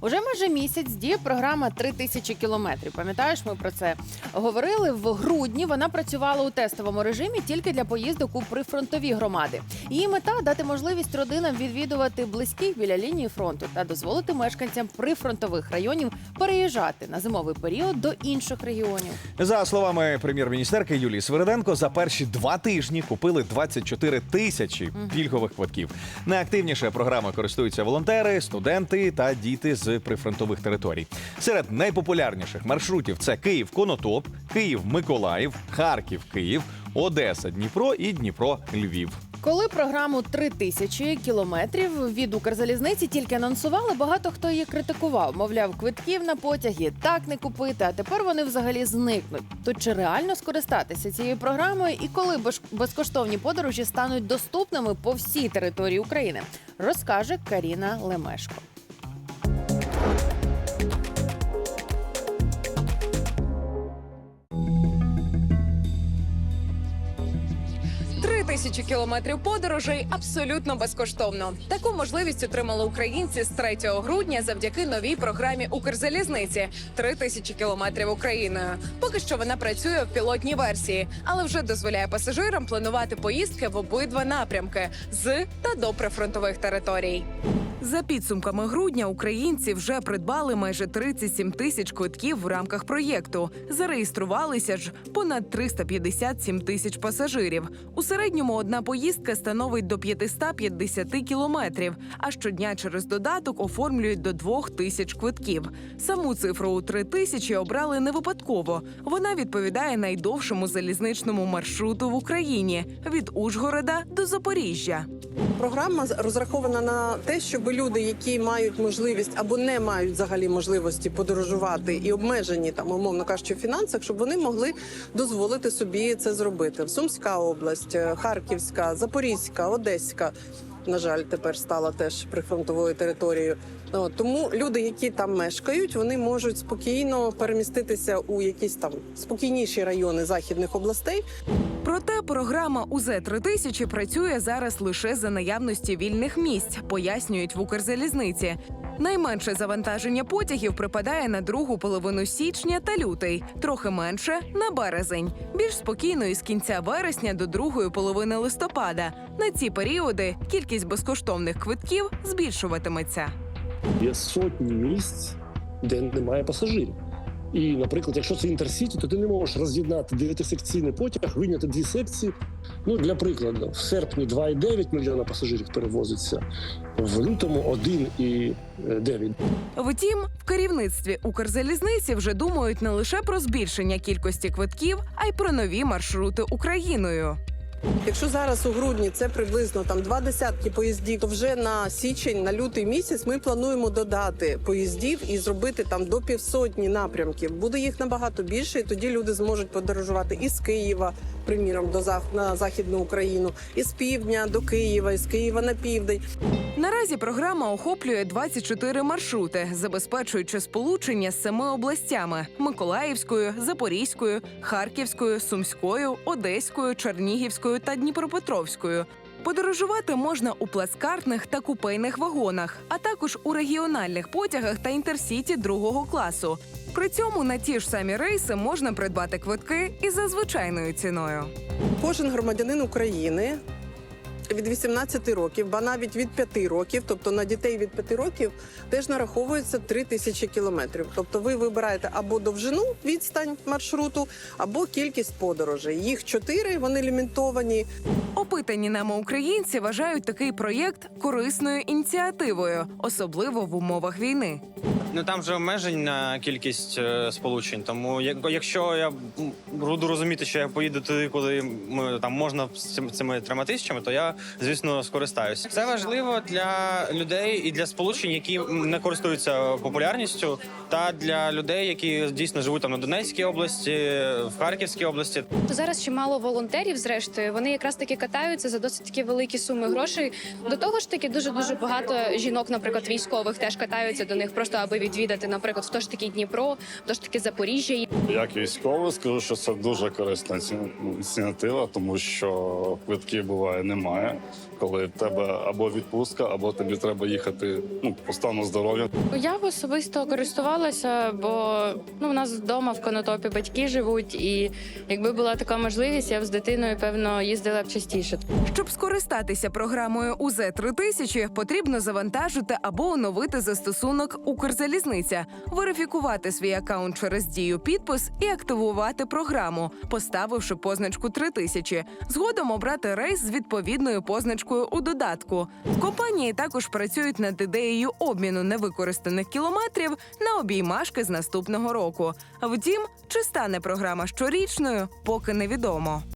Уже майже місяць діє програма «3 тисячі кілометрів. Пам'ятаєш, ми про це говорили в грудні. Вона працювала у тестовому режимі тільки для поїздок у прифронтові громади. Її мета дати можливість родинам відвідувати близьких біля лінії фронту та дозволити мешканцям прифронтових районів переїжджати на зимовий період до інших регіонів. За словами прем'єр-міністерки Юлії Свириденко, за перші два тижні купили 24 тисячі пільгових квитків. Найактивніше програмою користуються волонтери, студенти та діти з прифронтових територій. Серед найпопулярніших маршрутів це Київ Конотоп, Київ Миколаїв, Харків Київ, Одеса Дніпро і Дніпро Львів. Коли програму «3 тисячі кілометрів від Укрзалізниці тільки анонсували, багато хто її критикував. Мовляв, квитків на потяги так не купити, а тепер вони взагалі зникнуть. То чи реально скористатися цією програмою і коли без- безкоштовні подорожі стануть доступними по всій території України, розкаже Каріна Лемешко. Тисячі кілометрів подорожей абсолютно безкоштовно. Таку можливість отримали українці з 3 грудня завдяки новій програмі Укрзалізниці «Три тисячі кілометрів Україною. Поки що вона працює в пілотній версії, але вже дозволяє пасажирам планувати поїздки в обидва напрямки з та до прифронтових територій. За підсумками грудня українці вже придбали майже 37 тисяч квитків в рамках проєкту. Зареєструвалися ж понад 357 тисяч пасажирів. У середньому одна поїздка становить до 550 кілометрів, а щодня через додаток оформлюють до 2 тисяч квитків. Саму цифру у 3 тисячі обрали не випадково. Вона відповідає найдовшому залізничному маршруту в Україні від Ужгорода до Запоріжжя. Програма розрахована на те, щоб люди, які мають можливість або не мають взагалі можливості подорожувати і обмежені там, умовно кажучи, в фінансах, щоб вони могли дозволити собі це зробити. Сумська область, е, Харківська, Запорізька, Одеська. На жаль, тепер стала теж прифронтовою територією. Тому люди, які там мешкають, вони можуть спокійно переміститися у якісь там спокійніші райони західних областей, Проте програма УЗ 3000 працює зараз лише за наявності вільних місць, пояснюють в Укрзалізниці. Найменше завантаження потягів припадає на другу половину січня та лютий, трохи менше на березень. Більш спокійно із кінця вересня до другої половини листопада. На ці періоди кількість безкоштовних квитків збільшуватиметься. Є сотні місць, де немає пасажирів. І, наприклад, якщо це інтерсіті, то ти не можеш роз'єднати дев'ятисекційний потяг, вийняти дві секції. Ну, для прикладу, в серпні 2,9 мільйона пасажирів перевозиться, в лютому 1,9. Втім, в керівництві Укрзалізниці вже думають не лише про збільшення кількості квитків, а й про нові маршрути Україною. Якщо зараз у грудні це приблизно там два десятки поїздів, то вже на січень, на лютий місяць ми плануємо додати поїздів і зробити там до півсотні напрямків. Буде їх набагато більше, і тоді люди зможуть подорожувати із Києва, приміром, до на західну Україну, із півдня до Києва, із Києва на південь. Наразі програма охоплює 24 маршрути, забезпечуючи сполучення з семи областями: Миколаївською, Запорізькою, Харківською, Сумською, Одеською, Чернігівською та Дніпропетровською. Подорожувати можна у плацкартних та купейних вагонах, а також у регіональних потягах та інтерсіті другого класу. При цьому на ті ж самі рейси можна придбати квитки і за звичайною ціною. Кожен громадянин України від 18 років, ба навіть від 5 років, тобто на дітей від 5 років, теж нараховується 3 тисячі кілометрів. Тобто ви вибираєте або довжину відстань маршруту, або кількість подорожей. Їх 4, вони лімітовані. Опитані нами українці вважають такий проєкт корисною ініціативою, особливо в умовах війни. Ну там же обмежена кількість е, сполучень. Тому як- якщо я м, буду розуміти, що я поїду туди, коли ми там можна з цим- цими трьома тисячами, то я звісно скористаюся. Це важливо для людей і для сполучень, які не користуються популярністю, та для людей, які дійсно живуть там на Донецькій області, в Харківській області. Зараз чимало волонтерів, зрештою, вони якраз таки катаються за досить такі великі суми грошей. До того ж таки, дуже дуже багато жінок, наприклад, військових теж катаються до них, просто аби відвідати, наприклад, в то ж таки Дніпро, в то ж таки Запоріжжя. Як військовий скажу, що це дуже корисна ці- ініціатива, тому що квитків буває немає. коли в тебе або відпустка, або тобі треба їхати ну, по стану здоров'я. Я б особисто користувалася, бо ну у нас вдома в конотопі батьки живуть, і якби була така можливість, я б з дитиною певно їздила б частіше. Щоб скористатися програмою УЗ 3000 потрібно завантажити або оновити застосунок Укрзалізниця, верифікувати свій акаунт через дію підпис і активувати програму, поставивши позначку 3000. Згодом обрати рейс з відповідною позначкою у додатку. Компанії також працюють над ідеєю обміну невикористаних кілометрів на обіймашки з наступного року. Втім, чи стане програма щорічною, поки невідомо.